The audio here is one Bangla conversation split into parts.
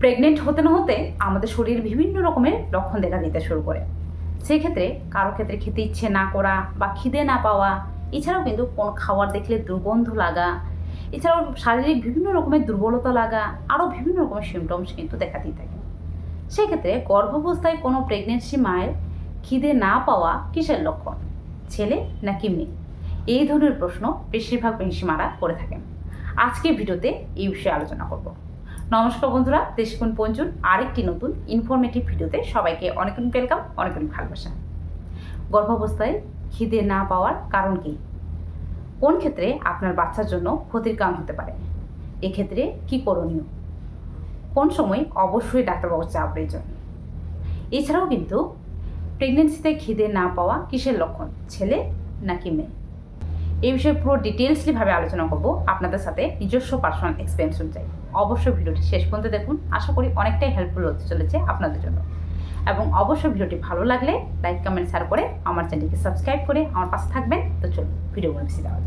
প্রেগনেন্ট হতে না হতে আমাদের শরীর বিভিন্ন রকমের লক্ষণ দেখা দিতে শুরু করে। সেক্ষেত্রে কারও ক্ষেত্রে খেতে ইচ্ছে না করা বা খিদে না পাওয়া, এছাড়াও কিন্তু কোনো খাবার দেখলে দুর্গন্ধ লাগা, এছাড়াও শারীরিক বিভিন্ন রকমের দুর্বলতা লাগা, আরও বিভিন্ন রকমের সিমটমস কিন্তু দেখা দিয়ে থাকে। সেক্ষেত্রে গর্ভাবস্থায় কোনো প্রেগনেন্সি মায়ের খিদে না পাওয়া কিসের লক্ষণ? ছেলে নাকি মেয়ে? এই ধরনের প্রশ্ন বেশিরভাগ প্রেগনেন্সিমারা করে থাকেন। আজকে ভিডিওতে এই বিষয়ে আলোচনা করব। নমস্কার বন্ধুরা, দেশকুন পঞ্জুর আরেকটি নতুন ইনফরমেটিভ ভিডিওতে সবাইকে অনেক অনেক ওয়েলকাম অনেক অনেক ভালোবাসা। গর্ভাবস্থায় খিদে না পাওয়ার কারণ কি? কোন ক্ষেত্রে আপনার বাচ্চার জন্য ক্ষতির কারণ হতে পারে? এক্ষেত্রে কি করণীয়? কোন সময় অবশ্যই ডাক্তারবাবুর চাপ প্রয়োজন? এছাড়াও কিন্তু প্রেগনেন্সিতে খিদে না পাওয়া কিসের লক্ষণ? ছেলে নাকি মেয়ে? এই বিষয়ে পুরো ডিটেলসলিভাবে আলোচনা করব। আপনাদের সাথে নিজস্ব পার্সোনাল এক্সপিরিয়েন্স অনুযায়ী। অবশ্যই ভিডিওটি শেষ পর্যন্ত দেখুন। আশা করি অনেকটাই হেল্পফুল হতে চলেছে আপনাদের জন্য। এবং অবশ্যই ভিডিওটি ভালো লাগলে লাইক কমেন্ট শেয়ার করে আমার চ্যানেলকে সাবস্ক্রাইব করে আমার পাশে থাকবেন। তো চলুন ভিডিওগুলো বেশি দেওয়া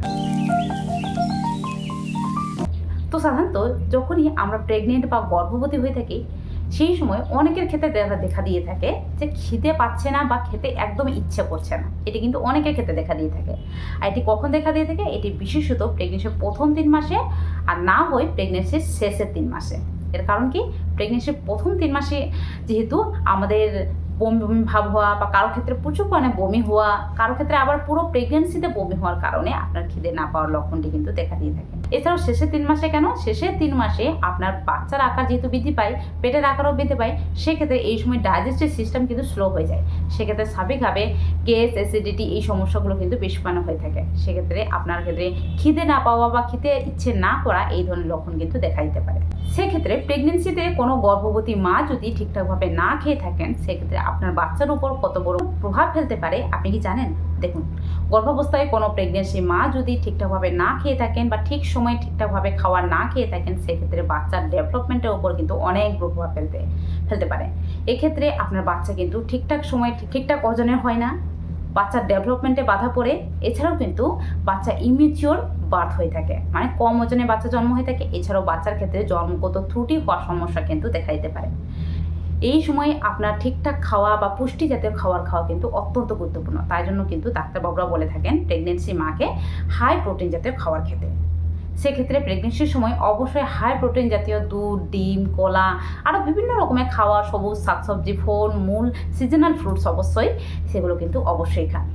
তো সাধারণত যখনই আমরা প্রেগনেন্ট বা গর্ভবতী হয়ে থাকি সেই সময় অনেকের ক্ষেত্রে দেখা দিয়ে থাকে যে খিদে পাচ্ছে না বা খেতে একদম ইচ্ছে করছে না। এটি কিন্তু অনেকের ক্ষেত্রে দেখা দিয়ে থাকে। আর এটি কখন দেখা দিয়ে থাকে? এটি বিশেষত প্রেগনেন্সির প্রথম তিন মাসে আর না হয় প্রেগনেন্সির শেষের তিন মাসে। এর কারণ কি? প্রেগনেন্সির প্রথম তিন মাসে যেহেতু আমাদের বমি বমি ভাব হওয়া বা কারও ক্ষেত্রে প্রচুর পরিমাণে বমি হওয়া, কারও ক্ষেত্রে আবার পুরো প্রেগনেন্সিতে বমি হওয়ার কারণে আপনার খিদে না পাওয়ার লক্ষণটি কিন্তু দেখা দিয়ে থাকে। এছাড়াও শেষের তিন মাসে কেন? শেষের তিন মাসে আপনার বাচ্চার আকার যেহেতু বৃদ্ধি পায়, পেটের আকারও বৃদ্ধি পায়, সেক্ষেত্রে এই সময় ডাইজেস্টিভ সিস্টেম কিন্তু স্লো হয়ে যায়। সেক্ষেত্রে স্বাভাবিকভাবে গ্যাস অ্যাসিডিটি এই সমস্যাগুলো কিন্তু বেশি পরিমাণে হয়ে থাকে। সেক্ষেত্রে আপনার ক্ষেত্রে খিদে না পাওয়া বা খেতে ইচ্ছে না করা এই ধরনের লক্ষণ কিন্তু দেখা দিতে পারে। সেক্ষেত্রে প্রেগনেন্সিতে কোনো গর্ভবতী মা যদি ঠিকঠাকভাবে না খেয়ে থাকেন, সেক্ষেত্রে আপনার বাচ্চার উপর কত বড় প্রভাব ফেলতে পারে, আপনি কি জানেন? দেখুন, গর্ভাবস্থায় কোনো প্রেগনেন্সি মা যদি ঠিকঠাকভাবে না খেয়ে থাকেন বা ঠিক সময়ে ঠিকঠাকভাবে খাবার না খেয়ে থাকেন, সেক্ষেত্রে বাচ্চার ডেভেলপমেন্টের উপর কিন্তু অনেক প্রভাব ফেলতে ফেলতে পারে। এক্ষেত্রে আপনার বাচ্চা কিন্তু ঠিকঠাক সময় ঠিকঠাক ওজনের হয় না। বাচ্চার ডেভেলপমেন্টে বাধা পড়ে, এছাড়াও কিন্তু বাচ্চা ইমিচিওর বার্থ হয়ে থাকে মানে কম ওজনে বাচ্চা জন্ম হয়ে থাকে। এছাড়াও বাচ্চার ক্ষেত্রে জন্মগত ত্রুটি হওয়ার সমস্যা কিন্তু দেখা দিতে পারে। এই সময় আপনার ঠিকঠাক খাওয়া বা পুষ্টি জাতীয় খাবার খাওয়া কিন্তু অত্যন্ত গুরুত্বপূর্ণ। তাই জন্য কিন্তু ডাক্তারবাবুরা বলে থাকেন প্রেগনেন্সি মাকে হাই প্রোটিন জাতীয় খাবার খেতে। সেক্ষেত্রে প্রেগনেন্সির সময় অবশ্যই হাই প্রোটিন জাতীয় দুধ, ডিম, কলা আরও বিভিন্ন রকমের খাওয়া, সবুজ শাকসবজি, ফল, মূল সিজনাল ফ্রুটস অবশ্যই সেগুলো কিন্তু অবশ্যই খান।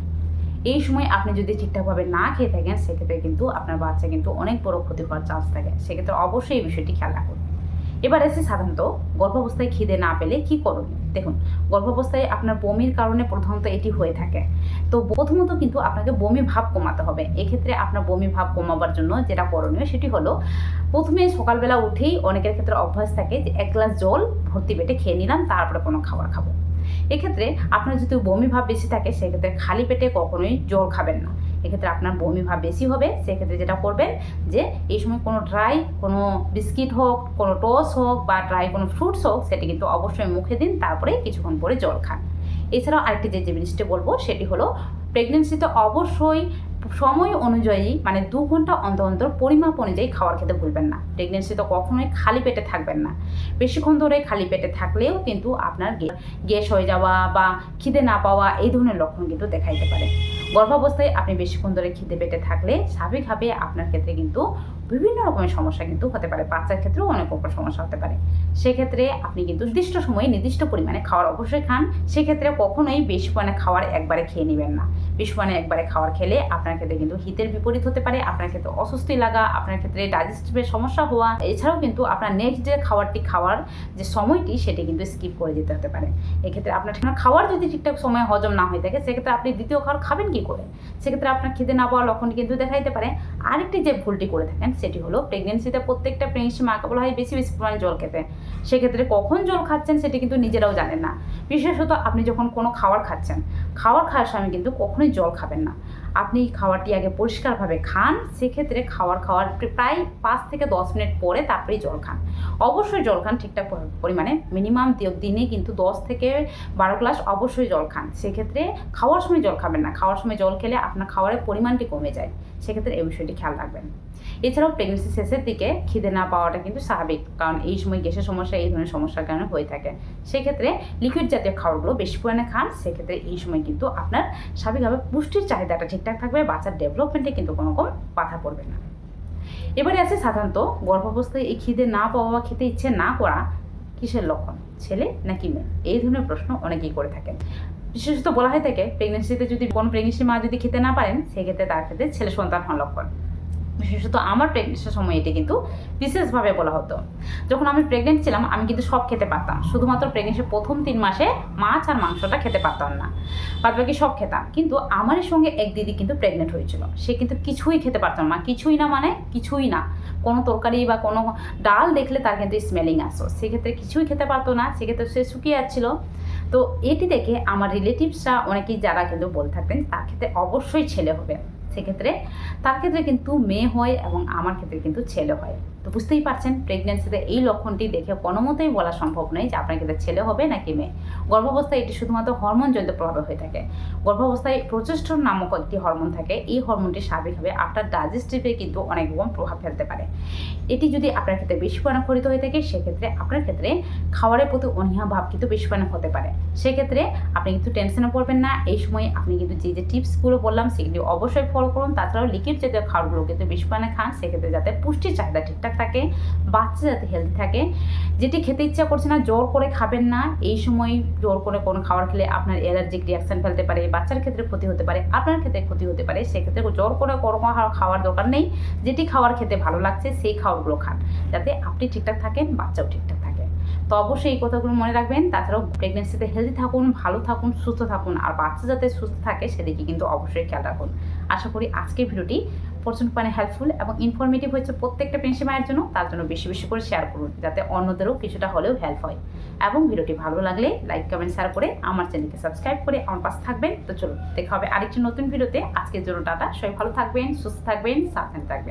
এই সময় আপনি যদি ঠিকঠাকভাবে না খেয়ে থাকেন, সেক্ষেত্রে কিন্তু আপনার বাচ্চা কিন্তু অনেক বড় ক্ষতি হওয়ার চান্স থাকে। সেক্ষেত্রে অবশ্যই এই বিষয়টি খেয়াল রাখুন। এবার এসে সাধারণত গর্ভাবস্থায় খিদে না পেলে কি করুন? দেখুন, গর্ভাবস্থায় আপনার বমির কারণে প্রধানত এটি হয়ে থাকে। তো প্রথমত কিন্তু আপনাকে বমি ভাব কমাতে হবে। এক্ষেত্রে আপনার বমি ভাব কমাবার জন্য যেটা করণীয় সেটি হলো, প্রথমে সকালবেলা উঠেই অনেকের ক্ষেত্রে অভ্যাস থাকে যে এক গ্লাস জল ভর্তি পেটে খেয়ে নিলাম, তারপরে কোনো খাবার খাব। এক্ষেত্রে আপনার যদি বমি ভাব বেশি থাকে, সেক্ষেত্রে খালি পেটে কখনোই জল খাবেন না। এক্ষেত্রে আপনার বমি ভাব বেশি হবে, সেক্ষেত্রে যেটা করবেন যে এই সময় কোনো ড্রাই কোনো বিস্কিট হোক, কোনো টোস হোক বা ড্রাই কোনো ফ্রুটস হোক, সেটি কিন্তু অবশ্যই মুখে দিন, তারপরে কিছুক্ষণ পরে জল খান। এছাড়াও আরেকটি যে জিনিসটি বলব, সেটি হলো প্রেগনেন্সিতে অবশ্যই সময় অনুযায়ী মানে দু ঘণ্টা অন্তর অন্তর পরিমাপ অনুযায়ী খাবার খেতে ভুলবেন না। প্রেগনেন্সিতে কখনোই খালি পেটে থাকবেন না। বেশিক্ষণ ধরে খালি পেটে থাকলেও কিন্তু আপনার গ্যাস হয়ে যাওয়া বা খিদে না পাওয়া এই ধরনের লক্ষণ কিন্তু দেখা দিতে পারে। গর্ভাবস্থায় আপনি বেশিক্ষণ ধরে খেতে পেটে থাকলে স্বাভাবিকভাবে আপনার ক্ষেত্রে কিন্তু বিভিন্ন রকমের সমস্যা কিন্তু হতে পারে। বাচ্চার ক্ষেত্রেও অনেক রকম সমস্যা হতে পারে। সেক্ষেত্রে আপনি কিন্তু নির্দিষ্ট সময়ে নির্দিষ্ট পরিমাণে খাওয়ার অবশ্যই খান। সেক্ষেত্রে কখনোই বেশি পরিমাণে খাওয়ার একবারে খেয়ে নেবেন না। পরিমাণে একবারে খাবার খেলে আপনার ক্ষেত্রে কিন্তু হিতের বিপরীত হতে পারে, আপনার ক্ষেত্রে অস্বস্তি লাগা, আপনার ক্ষেত্রে ডাইজেস্টিভের সমস্যা হওয়া। এছাড়াও কিন্তু আপনার নেক্সট যে খাবারটি খাওয়ার যে সময়টি, সেটি কিন্তু স্কিপ করে যেতে হতে পারে। এক্ষেত্রে আপনার খাওয়ার যদি ঠিকঠাক সময় হজম না হয়ে থাকে, সেক্ষেত্রে আপনি দ্বিতীয় খাবার খাবেন কি করে? সেক্ষেত্রে আপনার খিদে না পাওয়ার লক্ষণ কিন্তু দেখা দিতে পারে। আরেকটি যে ভুলটি করে থাকেন, সেটি হলো প্রেগনেন্সিতে প্রত্যেকটা প্রেগনেন্সি মাকে বলা হয় বেশি বেশি পরিমাণে জল খেতে। সেক্ষেত্রে কখন জল খাচ্ছেন সেটি কিন্তু নিজেরাও জানেন না। বিশেষত আপনি যখন কোনো খাবার খাচ্ছেন, খাবার খাওয়ার সময় কিন্তু কখনোই জল খাবেন না। আপনি খাবারটি আগে পরিষ্কারভাবে খান, সেক্ষেত্রে খাওয়ার খাওয়ার প্রায় পাঁচ থেকে দশ মিনিট পরে তারপরেই জল খান। অবশ্যই জল খান ঠিকঠাক পরিমাণে। মিনিমাম দিনে কিন্তু দশ থেকে বারো গ্লাস অবশ্যই জল খান। সেক্ষেত্রে খাওয়ার সময় জল খাবেন না। খাওয়ার সময় জল খেলে আপনার খাওয়ারের পরিমাণটি কমে যায়। সেক্ষেত্রে এই বিষয়টি খেয়াল রাখবেন। এছাড়াও প্রেগনেন্সি শেষের দিকে খিদে না পাওয়াটা কিন্তু স্বাভাবিক, কারণ এই সময় গ্যাসের সমস্যা, এই ধরনের সমস্যার কারণে হয়ে থাকে। সেক্ষেত্রে লিকুইড জাতীয় খাবারগুলো বেশি পরিমাণে খান, সেক্ষেত্রে এই সময় কিন্তু আপনার স্বাভাবিকভাবে পুষ্টির চাহিদাটা ঠিকঠাক থাকবে বাচ্চার ডেভেলপমেন্টে কিন্তু কোনো রকম বাধা পড়বে না। এবারে আছে সাধারণত গর্ভাবস্থায় এই খিদে না পাওয়া বা খেতে ইচ্ছে না করা কিসের লক্ষণ? ছেলে নাকি মেয়ে? এই ধরনের প্রশ্ন অনেকেই করে থাকেন। বিশেষত বলা হয়ে থাকে প্রেগনেন্সিতে যদি কোনো প্রেগনেন্সি মা যদি খেতে না পারেন, সেক্ষেত্রে তার ক্ষেত্রে ছেলে সন্তান হওয়ার লক্ষণ। বিশেষত আমার প্রেগনেন্সির সময় এটি কিন্তু বিশেষভাবে বলা হতো। যখন আমি প্রেগনেন্ট ছিলাম, আমি কিন্তু সব খেতে পারতাম। শুধুমাত্র প্রেগনেন্সির প্রথম তিন মাসে মাছ আর মাংসটা খেতে পারতাম না। বাদ বাকি সব খেতাম। কিন্তু আমারই সঙ্গে এক দিদি কিন্তু প্রেগনেন্ট হয়েছিল। সে কিন্তু কিছুই খেতে পারতাম না। কিছুই না মানে কিছুই না। কোনো তরকারি বা কোনো ডাল দেখলে তার কিন্তু স্মেলিং আসতো। সেক্ষেত্রে কিছুই খেতে পারতো না। সেক্ষেত্রে সে শুকিয়ে যাচ্ছিল। তো এটি দেখে আমার রিলেটিভসরা অনেকেই যারা কিন্তু বলে থাকতেন, তার ক্ষেত্রে অবশ্যই ছেলে হবে। সেক্ষেত্রে তার ক্ষেত্রে কিন্তু মেয়ে হয় এবং আমার ক্ষেত্রে কিন্তু ছেলে হয়। তো বুঝতেই পারছেন প্রেগনেন্সিতে এই লক্ষণটি দেখে কোনো মতেই বলা সম্ভব নয় যে আপনার ক্ষেত্রে ছেলে হবে নাকি মেয়ে। গর্ভাবস্থায় এটি শুধুমাত্র হরমোনজনিত প্রভাবে হয়ে থাকে। গর্ভাবস্থায় প্রচেস্টন নামক একটি হরমোন থাকে। এই হরমোনটি স্বাভাবিকভাবে আপনার ডাইজেস্টিভে কিন্তু অনেক রকম প্রভাব ফেলতে পারে। এটি যদি আপনার ক্ষেত্রে বেশি পরিমাণে খরিত হয়ে থাকে, সেক্ষেত্রে আপনার ক্ষেত্রে খাবারের প্রতি অনীহা ভাব কিন্তু বেশি পরিমাণে হতে পারে। সেক্ষেত্রে আপনি কিন্তু টেনশনে পড়বেন না। এই সময় আপনি কিন্তু যে যে টিপসগুলো বললাম, সেগুলি অবশ্যই ফলো করুন। তাছাড়াও লিকুইড জাতীয় খাবারগুলো কিন্তু বেশি পরিমাণে খান। সেক্ষেত্রে যাতে পুষ্টির চাহিদা ঠিকঠাক থাকে, বাচ্চা যাতে হেলদি থাকে। যেটি খেতে ইচ্ছা করছে না, জোর করে খাবেন না। এই সময় জোর করে কোনো খাবার খেলে আপনার অ্যালার্জিক রিয়াকশান ফেলতে পারে, বাচ্চার ক্ষেত্রে ক্ষতি হতে পারে, আপনার ক্ষেত্রে ক্ষতি হতে পারে, সেক্ষেত্রে জোর করে কোনো খাওয়ার দরকার নেই। যেটি খাওয়ার খেতে ভালো লাগছে, সেই খাবারগুলো খান, যাতে আপনি ঠিকঠাক থাকেন, বাচ্চাও ঠিকঠাক থাকে। তো অবশ্যই এই কথাগুলো মনে রাখবেন। তাছাড়াও প্রেগনেন্সিতে হেলদি থাকুন, ভালো থাকুন, সুস্থ থাকুন, আর বাচ্চা যাতে সুস্থ থাকে, সেদিকে কিন্তু অবশ্যই খেয়াল রাখুন। আশা করি আজকের ভিডিওটি প্রচুর মানে হেল্পফুল এবং ইনফরমেটিভ হয়েছে প্রত্যেকটা পেন্সি মায়ের জন্য, তার জন্য বেশি বেশি করে শেয়ার করুন, যাতে অন্যদেরও কিছুটা হলেও হেল্প হয়। এবং ভিডিওটি ভালো লাগলে লাইক কমেন্ট শেয়ার করে আমার চ্যানেলকে সাবস্ক্রাইব করে আমার পাশে থাকবেন। তো চলুন, দেখা হবে আরেকটি নতুন ভিডিওতে। আজকের জন্য টাটা, সবাই ভালো থাকবেন, সুস্থ থাকবেন, সাবধানে থাকবেন।